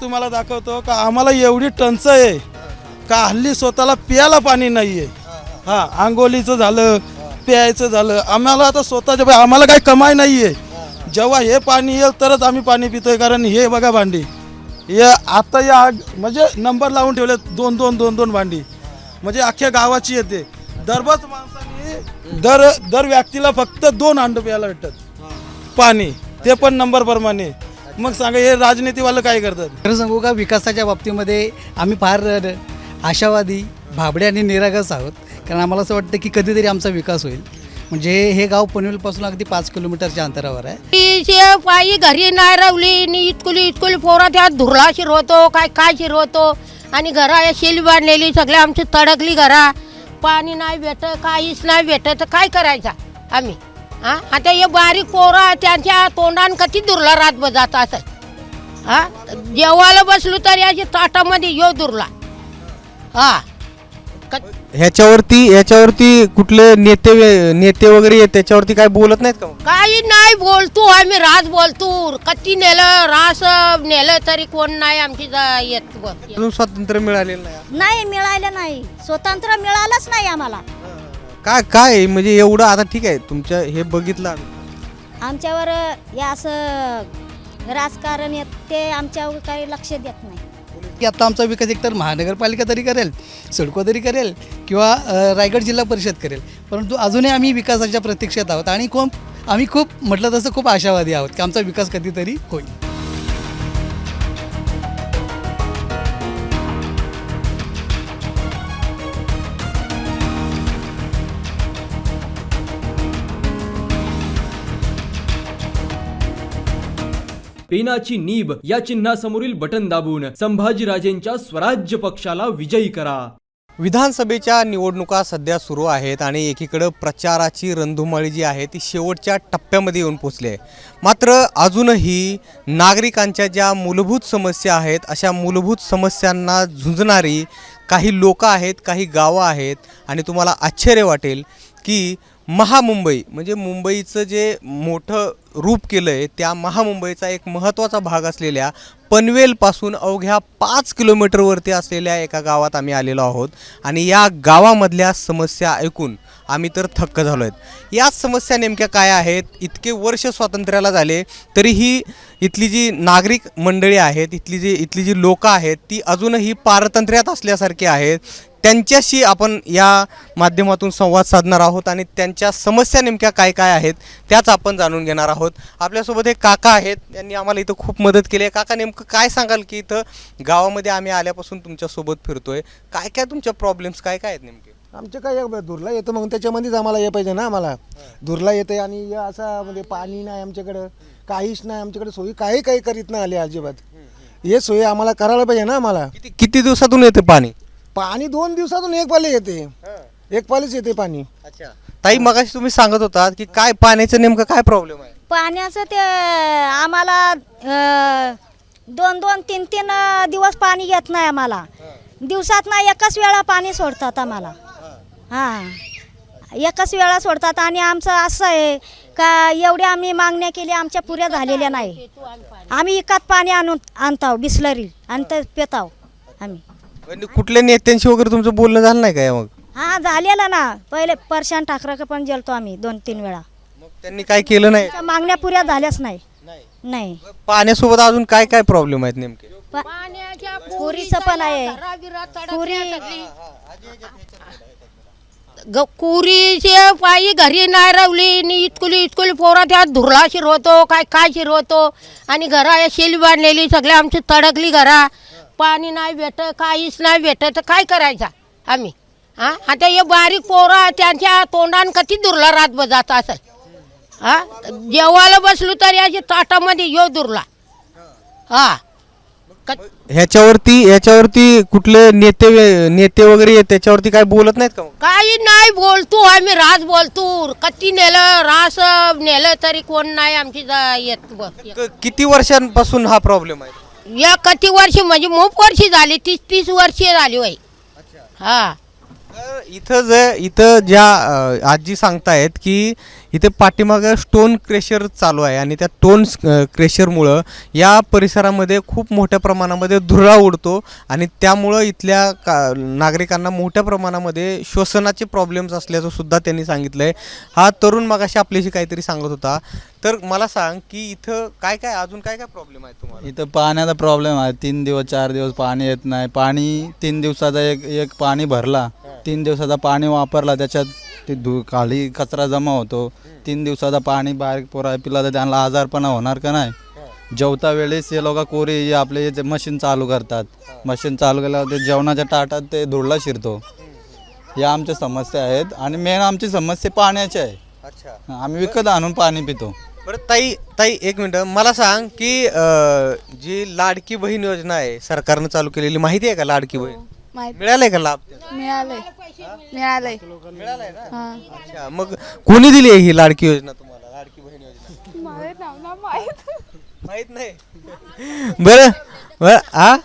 तुम्हाला दाखवतो का आम्हाला एवढी टंचाई आहे. का हल्ली स्वतःला प्यायला पाणी नाही आहे हा आंघोलीचं झालं प्यायचं झालं. आम्हाला आता स्वतःच्या आम्हाला काही कमाई नाही आहे जेव्हा हे पाणी येईल तरच आम्ही पाणी पितोय. कारण हे बघा भांडी. हे आता या म्हणजे नंबर लावून ठेवले दोन दोन दोन दोन भांडी. म्हणजे अख्ख्या गावाची येते. दरबस माणसाने दर दर व्यक्तीला फक्त दोन हांड प्यायला भेटतात. पाणी. ते पण नंबर प्रमाणे. मग सांगा हे राजनीतीवालं काय करतात? खरं सांगू का विकासाच्या बाबतीमध्ये आम्ही फार आशावादी भाबडे आणि निरागस आहोत. कारण आम्हाला असं वाटतं की कधीतरी आमचा विकास होईल. म्हणजे हे गाव पनवेलपासून अगदी पाच किलोमीटरच्या अंतरावर आहे. पायी घरी नाही रावली नि इतकुली इतकुली पोरा त्यात धुरला शिरवतो काय काय शिरवतो. आणि घरा या शेली बांधलेली सगळे आमची तडकली घरा. पाणी नाही भेटत काहीच नाही भेटत तर काय करायचा आम्ही? हा? आता हे बारीक पोरं त्यांच्या तोंडान कधी दुरला रात जात असं? हा? जेवायला बसलो तरी अशी ताटामध्ये येऊ दुरला. हा? क- ह्याच्यावरती ह्याच्यावरती कुठले नेते वे- नेते वगैरे आहेत त्याच्यावरती काय बोलत नाहीत का मग? काही नाही बोलतो आम्ही रास बोलतो. कती नेलं रास नेलं तरी कोण नाही आमची जा- येत अजून स्वातंत्र्य मिळालेलं नाही. नाही मिळालं नाही. स्वतंत्र मिळालंच नाही आम्हाला. काय काय? म्हणजे एवढं आता ठीक आहे तुमच्या हे बघितलं आम्ही. आमच्यावर हे असं राजकारण येत ते आमच्यावर काही लक्ष देत नाही की आता आमचा विकास एकतर महानगरपालिका तरी करेल सिडको तरी करेल किंवा अ, रायगड जिल्हा परिषद करेल परंतु अजूनही आम्ही विकासाच्या प्रतीक्षेत आहोत आणि खूप आम्ही खूप म्हटलं तसं खूप आशावादी आहोत की आमचा विकास कधीतरी होईल पेनाची नीब या चिन्हासमोरील बटन दाबून संभाजीराजेंच्या स्वराज्य पक्षाला विजयी करा. विधानसभेच्या निवडणुका सध्या सुरू आहेत आणि एकीकडं प्रचाराची रणधुमाळी जी आहे ती शेवटच्या टप्प्यामध्ये येऊन पोचली आहे. मात्र अजूनही नागरिकांच्या ज्या मूलभूत समस्या आहेत अशा मूलभूत समस्यांना झुंजणारी काही लोकं आहेत काही गावं आहेत आणि तुम्हाला आश्चर्य वाटेल की महामुंबई म्हणजे मुंबईचं जे मोठं रूप केलं आहे त्या महामुंबईचा एक महत्त्वाचा भाग असलेल्या पनवेलपासून अवघ्या पाच किलोमीटरवरती असलेल्या एका गावात आम्ही आलेलो आहोत. आणि या गावामधल्या समस्या ऐकून आम्ही तर थक्क झालो आहेत याच समस्या नेमक्या काय आहेत? इतके वर्ष स्वातंत्र्याला झाले तरीही इथली जी नागरिक मंडळी आहेत इथली जी इथली जी लोकं आहेत ती अजूनही पारतंत्र्यात असल्यासारखी आहेत. त्यांच्याशी आपण या माध्यमातून संवाद साधणार आहोत आणि त्यांच्या समस्या नेमक्या काय काय आहेत त्याच आपण जाणून घेणार आहोत. आपल्यासोबत एक काका आहेत यांनी आम्हाला इथं खूप मदत केली आहे. काका नेमकं काय सांगाल की इथं गावामध्ये आम्ही आल्यापासून तुमच्यासोबत फिरतोय? काय काय तुमच्या प्रॉब्लेम्स काय काय आहेत नेमके? आमचे काय धुरला येतं मग त्याच्यामध्येच आम्हाला हे पाहिजे ना आम्हाला. धुरला येते आणि असं म्हणजे पाणी नाही आमच्याकडं काहीच नाही आमच्याकडे सोयी काही काही करीत नाही आले अजिबात. हे सोयी आम्हाला करायला पाहिजे ना आम्हाला. किती किती दिवसातून येते पाणी? पाणी दोन दिवसातून एक पाली येते. एक पालीच येते पाणी. अच्छा. ताई मगाशी तुम्ही सांगत होता की काय पाण्याचं नेमकं काय प्रॉब्लेम आहे? पाण्याचं ते आम्हाला अं, दोन दोन तीन तीन अं, दिवस पाणी येत नाही आम्हाला. दिवसात ना एकच वेळा पाणी सोडतात आम्हाला. हां. एकच वेळा सोडतात आणि आमचं असं आहे का एवढे आम्ही मागण्या केल्या आमच्या पुऱ्या झालेल्या नाही. आम्ही इकत पाणी आणून आणतो बिस्लरी आणि ते पिताव आम्ही. म्हणजे कुठल्या नेत्यांशी वगैरे तुमचं बोलणं झालं नाही काय मग? हा झालेलं ना. पहिले परशान ठाकरे पण गेलतो आम्ही दोन तीन वेळा. मग त्यांनी काय केलं नाही? त्या मागण्या पुऱ्या झाल्याच नाही. नाही. पाण्यासोबत अजून काय काय प्रॉब्लेम आहेत नेमके? पाण्याच्या पुरीचं पण आहे. पुरी. ग कुरीचे पायी घरी नाही रावली. नि इतकुली इतकुली पोरा त्यात धुरला शिरवतो काय काय शिरवतो. आणि घरा या शेली बांधलेली सगळे आमची तडकली घरा. पाणी नाही भेटत काहीच नाही भेटत तर काय करायचा आम्ही? हा आता हे बारीक पोरं त्यांच्या तोंडान कधी दुरला रात जात असेल. हा जेवायला बसलो तरी अशी ताटामध्ये येऊ दुरला. हा. ह्याच्यावरती ह्याच्यावरती कुठले नेते नेते वगैरे त्याच्यावरती काय बोलत नाहीत का? काही नाही बोलतो आम्ही रास बोलतो. कती नेलं रास नेलं तरी कोण नाही आमची जा- येत बस क- किती वर्षांपासून हा प्रॉब्लेम आहे? या किती वर्ष म्हणजे मोप वर्षी झाली तीस तीस वर्ष झाली वय हा. तर इथं जे इथं ज्या अ, आजी सांगतायत की इथे पाठीमागं स्टोन क्रेशर चालू आहे आणि त्या स्टोन क्रेशरमुळं या परिसरामध्ये खूप मोठ्या प्रमाणामध्ये धुळा उडतो आणि त्यामुळं इथल्या का नागरिकांना मोठ्या प्रमाणामध्ये श्वसनाचे प्रॉब्लेम्स असल्याचं सुद्धा त्यांनी सांगितलं आहे हा तरुण मगाशी आपल्याशी काहीतरी सांगत होता. तर मला सांग की इथं काय काय अजून काय काय प्रॉब्लेम आहे तुम्हाला? इथं पाण्याचा प्रॉब्लेम आहे. तीन दिवस चार दिवस पाणी येत नाही. पाणी तीन दिवसाचा एक एक पाणी भरला. तीन दिवसाचा पाणी वापरला. त्याच्यात ते धु खाली कचरा जमा होतो. तीन दिवसाचा पाणी बारीक पोरा पिला तर त्यांना आजारपणा होणार का नाही? जेवता वेळेस हे लोक कोरी हे आपले जे मशीन चालू करतात. मशीन चालू केल्यावर ते जेवणाच्या ताटात ते धुळला शिरतो. या आमच्या समस्या आहेत आणि मेन आमची समस्या पाण्याची आहे. अच्छा. आम्ही विकत आणून पाणी पितो. बरं ताई ताई एक मिनटं. मला सांग की अं, जी लाडकी बहीण योजना आहे सरकारनं चालू केलेली माहिती आहे का लाडकी बहीण? माहीत. मिळालंय का लाभ त्याचा? मिळालंय. मिळालंय. मिळालाय ना? हा. अच्छा मग कोणी दिली आहे ही लाडकी योजना तुम्हाला लाडकी बहीण योजना? मला नाव ना माहीत. माहीत नाही? बरं बरं आ?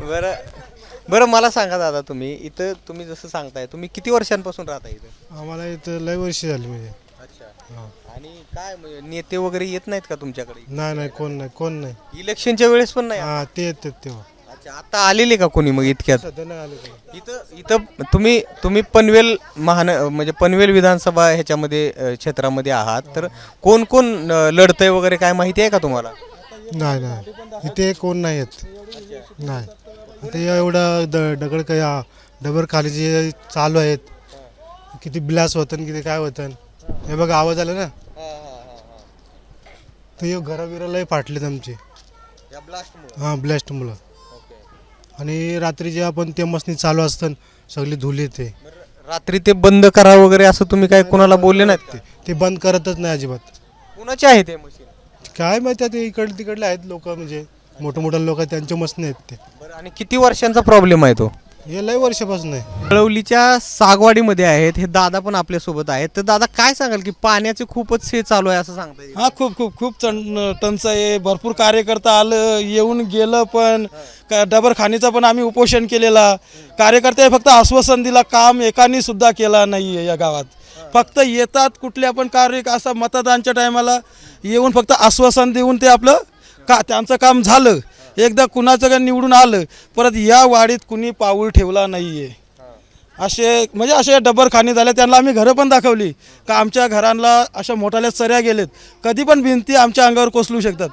बरं बरं मला सांगा दादा तुम्ही इथं तुम्ही जसं सांगताय तुम्ही किती वर्षांपासून राहता इथं? आम्हाला इथं लय वर्ष झाली म्हणजे. आणि काय म्हणजे नेते वगैरे येत नाहीत का तुमच्याकडे? नाही नाही कोण नाही कोण नाही. इलेक्शनच्या वेळेस पण नाही? हा ते येतात तेव्हा. अच्छा आता आलेले का कोणी मग इतक्यात? सध्या नाही आले कोणी. इथं इथं तुम्ही तुम्ही पनवेल महान म्हणजे पनवेल विधानसभा ह्याच्यामध्ये अ, क्षेत्रामध्ये आहात. तर कोण कोण अ, लढतंय वगैरे काय माहिती आहे का तुम्हाला? नाही नाही. इथे कोण नाही येत. नाही. आता एवढं द दगड काय डबर खाली जे चालू आहेत किती ब्लास होतं किती काय होतं हे बघा आवाज आला ना? तर हे घरा बिरा लय फाटलेत आमचे. हां ब्लास्टमुळं आणि रात्री जे आपण ते मसनी चालू असतं सगळी धूल येते रात्री ते बंद करा वगैरे असं तुम्ही काय कोणाला बोलले नाहीत का? ते बंद करतच नाही अजिबात. कुणाचे आहे ते मशीन काय माहिती आता इकडे तिकडले आहेत लोक म्हणजे मोठे मोठे लोक त्यांच्या मसने आहेत ते. बरं आणि किती वर्षांचा प्रॉब्लेम आहे तो? हे लय वर्षापासून आहे. कळवलीच्या सागवाडीमध्ये आहेत हे दादा पण आपल्यासोबत आहेत. तर दादा काय सांगाल की पाण्याचे खूपच हे चालू आहे असं सांगता येईल? हा खूप खूप खूप टं टंचाई आहे. भरपूर कार्यकर्ता आलं येऊन गेलं पण का डबर खाणीचा पण आम्ही उपोषण केलेला. कार्यकर्ते फक्त आश्वासन दिला काम एकाने सुद्धा केला नाही आहे या गावात. फक्त येतात कुठल्या पण कार्य असं मतदानच्या टायमाला येऊन फक्त आश्वासन देऊन ते आपलं का त्यांचं काम झालं. एकदा कुणाचं काही निवडून आलं परत या वाडीत कुणी पाऊल ठेवला नाही आहे असे म्हणजे असे डबरखाने झाले त्यांना आम्ही घरं पण दाखवली. का आमच्या घरांना अशा मोठाल्या चऱ्या गेलेत. कधी पण भिंती आमच्या अंगावर कोसलू शकतात.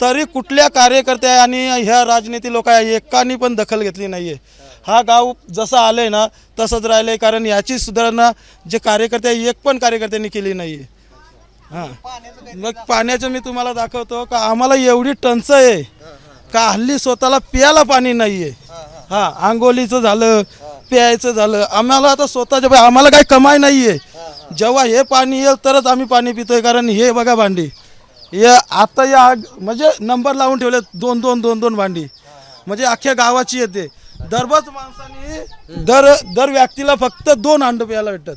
तरी कुठल्या कार्यकर्त्या आणि ह्या राजनीती लोक एकानी पण दखल घेतली नाही आहे हा गाव जसं आलं आहे ना तसंच राहिलं आहे कारण याची सुधारणा जे कार्यकर्ते आहे, एक पण कार्यकर्त्यांनी केली नाही आहे हां. मग पाण्याचं मी तुम्हाला दाखवतो का आम्हाला एवढी टंचाई आहे. का हल्ली स्वतःला प्यायला पाणी नाही आहे हां आंघोलीचं झालं प्यायचं झालं. आम्हाला आता स्वतःच्या आम्हाला काही कमाई नाही आहे जेव्हा हे पाणी येईल तरच आम्ही पाणी पितोय कारण हे बघा भांडी. हे आता या म्हणजे नंबर लावून ठेवले दोन दोन दोन दोन भांडी. म्हणजे अख्ख्या गावाची येते. दरबस माणसाने दर दर व्यक्तीला फक्त दोन हांड प्यायला भेटतात.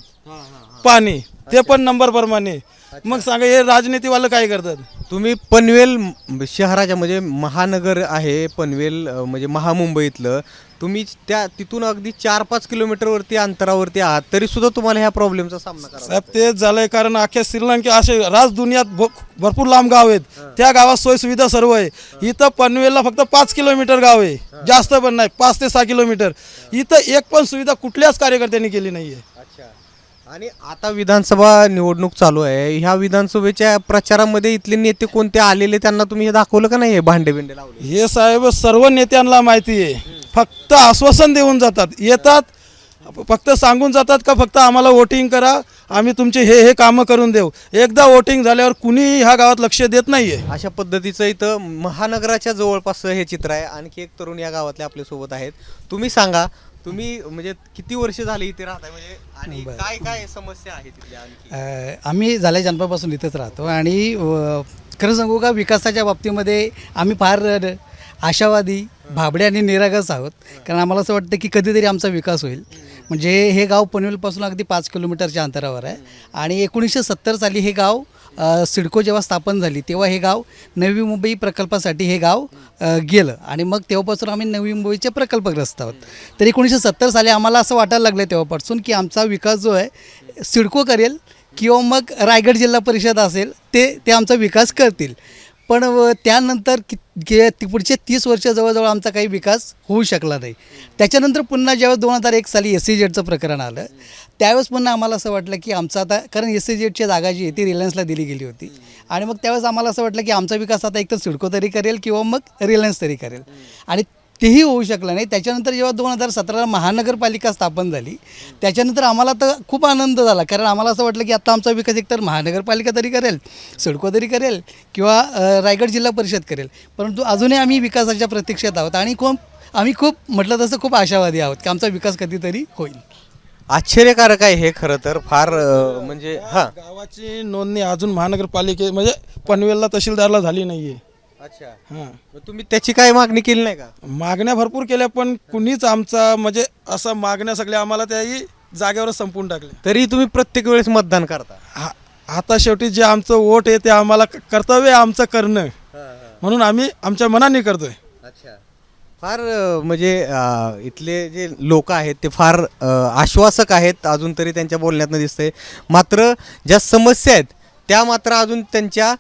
पाणी. ते पण नंबर प्रमाणे. मग सांगा हे राजनीतीवाले काय करतात? तुम्ही पनवेल म- शहराच्या म्हणजे महानगर आहे पनवेल अ, म्हणजे महामुंबईतलं तुम्ही त्या तिथून अगदी चार पाच किलोमीटरवरती अंतरावरती आहात तरी सुद्धा तुम्हाला ह्या प्रॉब्लेमचा सामना करावा साहेब तेच झालंय कारण अख्ख्या श्रीलंका असे राज दुनियात भ- भरपूर लांब गाव आहेत. त्या गावात सोय सुविधा सर्व आहे. इथं पनवेलला फक्त पाच किलोमीटर गाव आहे. जास्त पण नाही पाच ते सहा किलोमीटर. इथं एक पण सुविधा कुठल्याच कार्यकर्त्यांनी केली नाहीये. अच्छा. आणि आता विधानसभा निवडणूक चालू आहे. ह्या विधानसभेच्या प्रचारामध्ये इथले नेते कोणते आलेले त्यांना तुम्ही हे दाखवलं का नाही हे भांडे बिंडे लावले? हे साहेब सर्व नेत्यांना माहिती आहे. फक्त आश्वासन देऊन जातात. येतात फक्त सांगून जातात का फक्त आम्हाला वोटिंग करा आम्ही तुमचे हे हे कामं करून देऊ. एकदा वोटिंग झाल्यावर कुणीही ह्या गावात लक्ष देत नाहीये. अशा पद्धतीचं इथं महानगराच्या जवळपास हे चित्र आहे. आणखी एक तरुण या गावातले आपल्यासोबत आहेत. तुम्ही सांगा तुम्ही म्हणजे किती वर्ष झाली इथे राहताय? म्हणजे आणि काय काय समस्या आहेत तिथल्या आणखी? अ, आम्ही झाल्या जन्मापासून इथंच राहतो आणि अ, खरं सांगू का विकासाच्या बाबतीमध्ये आम्ही फार अ, आशावादी भाबडे आणि निरागस आहोत. कारण आम्हाला असं वाटतं की कधीतरी आमचा विकास होईल. म्हणजे हे गाव पनवेलपासून अगदी पाच किलोमीटरच्या अंतरावर आहे. आणि एकोणीसशे सत्तर साली हे गाव सिडको जेव्हा स्थापन झाली तेव्हा हे गाव नवी मुंबई प्रकल्पासाठी हे गाव गेलं. आणि मग तेव्हापासून आम्ही नवी मुंबईचे प्रकल्पग्रस्त आहोत. तर एकोणीसशे सत्तर साली आम्हाला असं वाटायला लागलं तेव्हापासून की आमचा विकास जो आहे सिडको करेल किंवा मग रायगड जिल्हा परिषद असेल ते ते आमचा विकास करतील. पण व त्यानंतर कि गे ती पुढचे तीस वर्ष जवळजवळ आमचा काही विकास होऊ शकला नाही. त्याच्यानंतर पुन्हा जेव्हा दोन हजार एक साली एस सी जेडचं प्रकरण आलं त्यावेळेस पुन्हा आम्हाला असं वाटलं की आमचं आता कारण एस सी जेडची जागा जी आहे ती रिलायन्सला दिली गेली होती. आणि मग त्यावेळेस आम्हाला असं वाटलं की आमचा विकास आता एकतर सिडको तरी करेल किंवा मग रिलायन्स तरी करेल. आणि तेही होऊ शकलं नाही. त्याच्यानंतर जेव्हा दोन हजार सतराला महानगरपालिका स्थापन झाली त्याच्यानंतर आम्हाला तर खूप आनंद झाला. कारण आम्हाला असं वाटलं की आता आमचा विकास एकतर महानगरपालिका तरी करेल सिडको तरी करेल किंवा रायगड जिल्हा परिषद करेल. परंतु अजूनही आम्ही विकासाच्या प्रतीक्षेत आहोत आणि खूप आम्ही खूप म्हटलं तसं खूप आशावादी आहोत की आमचा विकास कधीतरी होईल. आश्चर्यकारक आहे हे खरं तर. फार म्हणजे हां. गावाची नोंदणी अजून महानगरपालिके म्हणजे पनवेलला तहसीलदारला झाली नाहीये. अच्छा. हां. मग तुम्ही त्याची काय मागणी केली नाही का? मागण्या भरपूर केल्या पण कुणीच आमचा म्हणजे असं मागण्या सगळ्या आम्हाला त्याही जागेवरच संपून टाकल्या. तरी तुम्ही प्रत्येक वेळेस मतदान करता. हा आता शेवटी जे आमचं वोट आहे ते आम्हाला क- कर्तव्य आहे आमचं करणं. म्हणून आम्ही आमच्या मनाने करतोय. अच्छा. फार अ, म्हणजे अ, इथले जे लोक आहेत ते फार अ, आश्वासक आहेत अजून तरी त्यांच्या बोलण्यातनं दिसतंय. मात्र ज्या समस्या आहेत त्या मात्र अजून त्यांच्या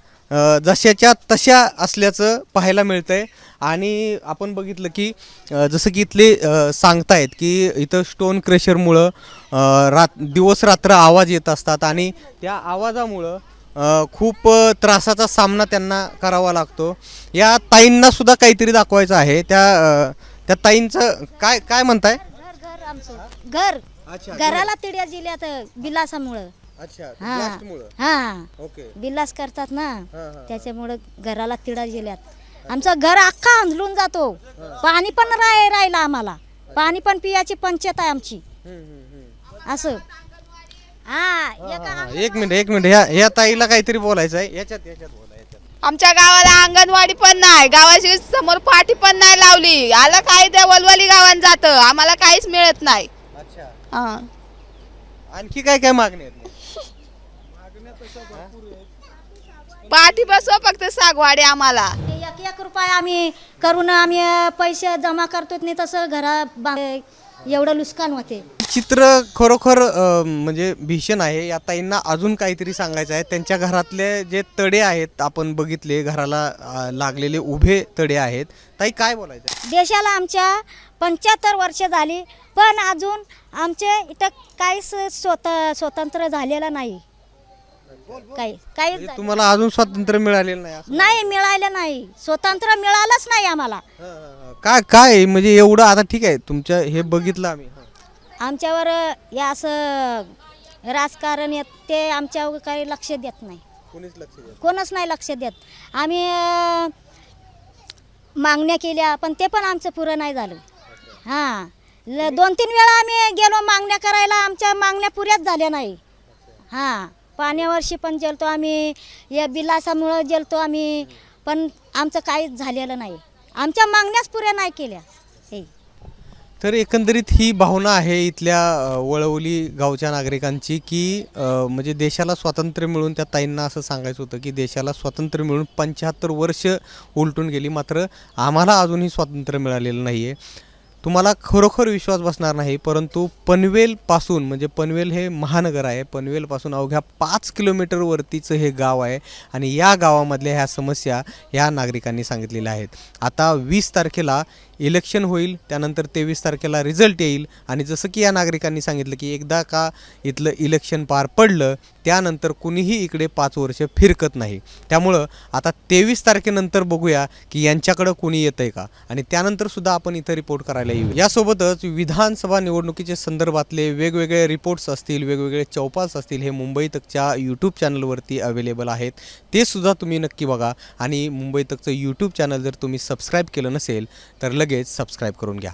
जशाच्या तशा असल्याचं पाहायला मिळतंय. आणि आपण बघितलं की जसं की इथले सांगतायत की इथं स्टोन क्रेशरमुळं रात दिवस रात्र आवाज येत असतात आणि त्या आवाजामुळं खूप त्रासाचा सामना त्यांना करावा लागतो. या ताईंना सुद्धा काहीतरी दाखवायचं आहे. त्या त्या ताईंचं काय काय म्हणताय? घर घर आमचं. घर. घराला तिड्या जिल्ह्यात बिलासामुळं. अच्छा हा. हा. ओके. बिलास करतात ना त्याच्यामुळं घराला तिडा जिल्ह्यात आमचं घर अख्खा अंधलून जातो. पाणी पण राय राहिलं आम्हाला. पाणी पण पियाची पंचायत आहे आमची. असं. हा एका एक मिनिट एक मिनिट. ह्या ह्या ताईला काहीतरी बोलायचं आहे याच्यात याच्यात बोला याच्यात. आमच्या गावाला अंगणवाडी पण नाही. गावाची समोर पाठी पण नाही लावली. आलं काय त्या वलवली गावात जातं. आम्हाला काहीच मिळत नाही. अच्छा. हा. आणखी काय काय मागणी आहेत पाठी बसव फक्त सागवाडी आम्हाला. एक एक रुपये आम्ही करून आम्ही पैसे जमा करतो नाही तसं घरा बा- एवढं नुकसान होते. चित्र खरोखर अ, म्हणजे भीषण आहे. या ताईंना अजून काहीतरी सांगायचं आहे. त्यांच्या घरातले जे तडे आहेत आपण बघितले घराला अ, लागलेले उभे तडे आहेत. ताई काय बोलायचं? आहे? देशाला आमच्या पंच्याहत्तर वर्ष झाली पण अजून आमचे इथं काहीच स्वत स्वतंत्र झालेलं नाही. काही काहीच म्हणजे तुम्हाला अजून स्वातंत्र्य मिळालेलं नाही असं? नाही मिळालं नाही. स्वतंत्र मिळालंच नाही आम्हाला. काय काय? म्हणजे एवढं आता ठीक आहे. तुमच्या हे बघितलं आम्ही. हं. आमच्यावर हे असं राजकारण येत ते आमच्यावर काही लक्ष देत नाही. कोणीच लक्ष देत कोणच नाही लक्ष देत. आम्ही अं, मागण्या केल्या पण ते पण आमचं पुरं नाही झालं. हां. ल दोन तीन वेळा आम्ही गेलो मागण्या करायला आमच्या मागण्या पुऱ्याच झाल्या नाही. हां. पाण्यावरशी पण जेलतो आम्ही या बिलासामुळं जेलतो आम्ही पण आमचं काहीच झालेलं नाही. आमच्या मागण्याच पुऱ्या नाही केल्या. हे. तर एकंदरीत ही भावना आहे इथल्या वळवली गावच्या नागरिकांची की म्हणजे देशाला स्वातंत्र्य मिळून त्या ताईंना असं सांगायचं होतं की देशाला स्वातंत्र्य मिळून पंच्याहत्तर वर्ष उलटून गेली मात्र आम्हाला अजूनही स्वातंत्र्य मिळालेलं नाही आहे तुम्हाला खरोखर विश्वास बसणार नाही परंतु पनवेलपासून म्हणजे पनवेल हे महानगर आहे पनवेलपासून अवघ्या पाच किलोमीटरवरतीचं हे गाव आहे आणि या गावामधल्या ह्या समस्या ह्या नागरिकांनी सांगितलेल्या आहेत. आता वीस तारखेला इलेक्शन होईल त्यानंतर तेवीस तारखेला रिझल्ट येईल. आणि जसं की या नागरिकांनी सांगितलं की एकदा का इथलं इलेक्शन पार पडलं त्यानंतर कुणीही इकडे पाच वर्ष फिरकत नाही. त्यामुळं आता तेवीस तारखेनंतर बघूया की यांच्याकडं कुणी येतं आहे का. आणि त्यानंतरसुद्धा आपण इथं रिपोर्ट करायला येऊ. यासोबतच विधानसभा निवडणुकीच्या संदर्भातले वेगवेगळे रिपोर्ट्स असतील वेगवेगळे चौपास असतील हे मुंबई तकच्या यूट्यूब चॅनलवरती अवेलेबल आहेत. ते सुद्धा तुम्ही नक्की बघा. आणि मुंबई तकचं यूट्यूब चॅनल जर तुम्ही सबस्क्राईब केलं नसेल तर लगेच सबस्क्राईब करून घ्या.